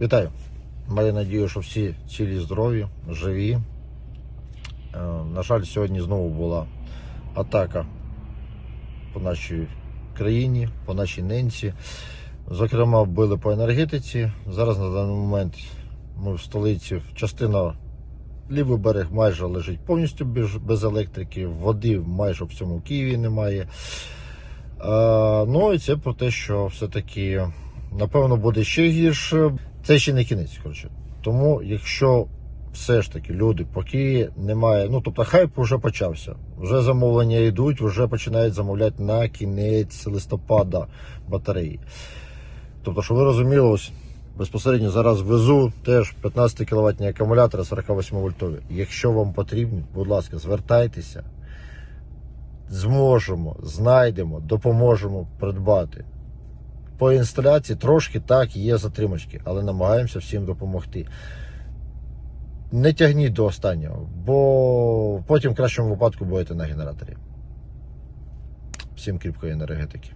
Вітаю! Маю надію, що всі цілі здорові, живі. Е, На жаль, сьогодні знову була атака по нашій країні, по нашій ненці. Зокрема, били по енергетиці. Зараз на даний момент ми в столиці частина лівий берег майже лежить повністю без, електрики, води майже в всьому Києві немає. Е, ну і це про те, що все-таки напевно буде ще гірше. Це ще не кінець. Коротше. Тому, якщо все ж таки люди, поки немає, ну тобто хайп вже почався. Вже замовлення йдуть, вже починають замовляти на кінець листопада батареї. Тобто, що ви розуміли, ось безпосередньо зараз везу теж 15 кВт акумулятори 48 вольтові. Якщо вам потрібні, будь ласка, звертайтеся. Зможемо, знайдемо, допоможемо придбати. По інсталяції трошки так є затримочки, але намагаємося всім допомогти. Не тягніть до останнього, бо потім в кращому випадку будете на генераторі. Всім кріпкої енергетики.